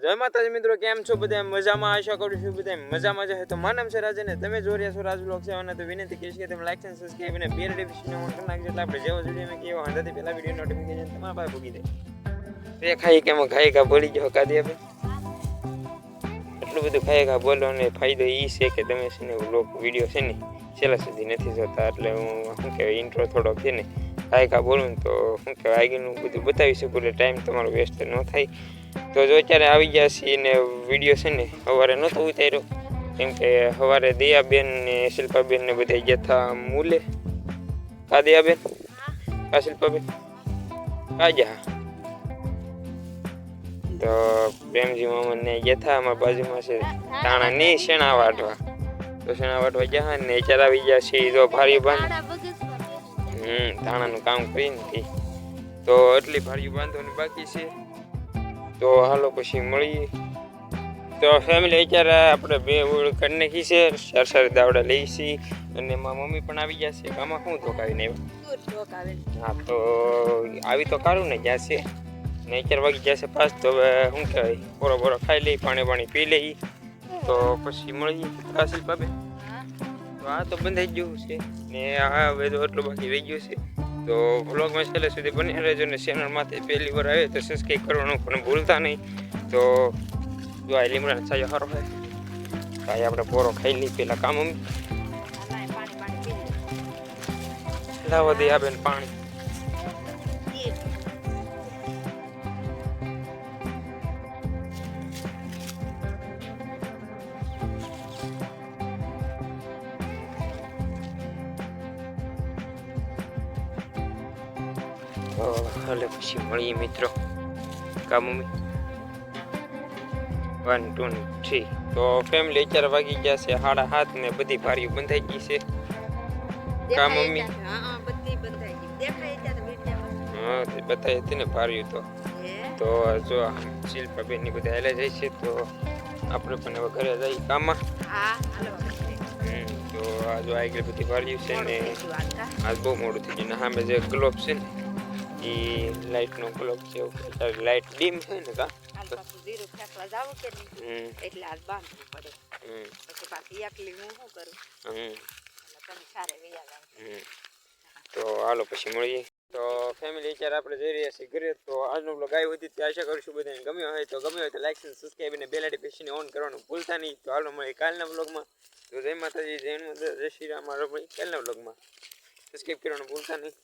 જય માતાજી મિત્રો, કેમ છો? બધા મજામાં? આશા કરું છું બધા મજામાં છે તો માનમ છે રાજ ને તમે જોઈ રહ્યા છો રાજ બ્લોગ છે. અને તો વિનંતી કરીશ કે તમે લાઈક અને સબસ્ક્રાઈબ અને બેલ નોટિફિકેશન ઓન કરી નાખજો. એટલે આપણે જેવો વીડિયો મેં કેવો હંધાથી પહેલા વીડિયો નોટિફિકેશન તમારા પાસે ભૂગી દે તે ખાઈ કે ખાઈ કા બોલી ગયો કાદી આપણે એટલું બધું ખાઈ કા બોલો અને ફાયદો એ છે કે તમે છે ને બ્લોગ વીડિયો છે ને છેલ્લા સુધી નથી જોતા. એટલે હું શું કહેવાય ઇન્ટ્રો થોડોક છે ને ખાઈ કા બોલું તો શું કહેવાય, આગળનું બધું બતાવી શકું. એટલે ટાઈમ તમારો વેસ્ટ ન થાય. તો જો અત્યારે આવી ગયા છીએ ને વીડિયો છે ને સવારે નહોતો ઉતાર્યો. કેમ કે સવારે દયાબેન ને શિલ્પાબેન ને બધા જથા મૂલે. હા દયાબેન હા શિલ્પાબેન હા જા તો પ્રેમજી મામા ને જથા અમારા બાજુમાં છે તાણા ની શેણા વાટવા તો શેણા વાટવા ગયા ને અત્યારે આવી ગયા છીએ જો ભારી બાંધ હમ તાણાનું કામ કરી નથી તો એટલી ભારી બાંધવાની બાકી છે. તો હાલો પછી મળીએ તો ફેમિલી અત્યારે આપણે બે ઓળ કરી નાખી છે. સાર સાર દાવડા લઈ છીએ અને મારા મમ્મી પણ આવી ગયા છે. આમાં શું ધોકાવીને આવ્યા હા તો આવી તો કારું ને ગયા છે. ને અત્યારે વાગી જશે પાસ તો હવે શું કહેવાય? બોરો બોરો ખાઈ લઈ પાણી પાણી પી લઈ. તો પછી મળીએ કાશી બાબે? તો આ તો બંધાઈ ગયું છે. ને આ હવે તો એટલું બાકી રહી ગયું છે. તો વ્લોગમાં છેલ્લે સુધી બની રહેજો ને ચેનલમાંથી પહેલી વાર આવે તો સબસ્ક્રાઈબ કરવાનું પણ ભૂલતા નહીં. તો જો આ લીમડાનો સાજો સારો હોય. કાંઈ આપણે પોરો ખાઈ લઈ પેલા કામ લાવવા દે આ બેન પાણી. તો પછી મળીએ મિત્રો. કા મમ્મી? વન ટુ થ્રી તો ફેમિલી અત્યારે વાગી ગયા છે સાડા હાથ ને બધી ભારીઓ બંધાઈ ગઈ છે. કા મમ્મી? હા બતાવી હતી ને ભાર્યું તો. તો જો શિલ્પાબેનની બધા હેલા જાય છે તો આપણે પણ હવે ઘરે જઈએ કામમાં. તો આ જો આગળ બધી ભાર્યું છે ને આજ બહુ મોડું થઈ ગયું ને સામે જે ગ્લોબ છે ને એ લાઇટનો ગ્લોબ છે લાઇટ ડીમ છે ને કા? એટલે આજ બાંધવું પડે. પછી પાછી એકલી હું શું કરું? તમે સારે વૈયા તો હાલો પછી મળીએ. તો ફેમિલી અત્યારે આપણે જઈ રહ્યા છીએ ઘરે. તો આજનો બ્લોગ આવ્યો હતી તે આશા કરીશું બધાને ગમ્યો હોય તો ગમ્યો હોય તો લાઈક અને સબસ્ક્રાઈબ અને બેલ આઇકન ઓન કરવાનું ભૂલતા નહીં. તો હાલો મળીએ કાલના બ્લોગમાં તો જય માતાજી જય હનુમાન, જય શ્રી રામ. કાલના બ્લોગમાં સબસ્ક્રાઈબ કરવાનું ભૂલતા નહીં.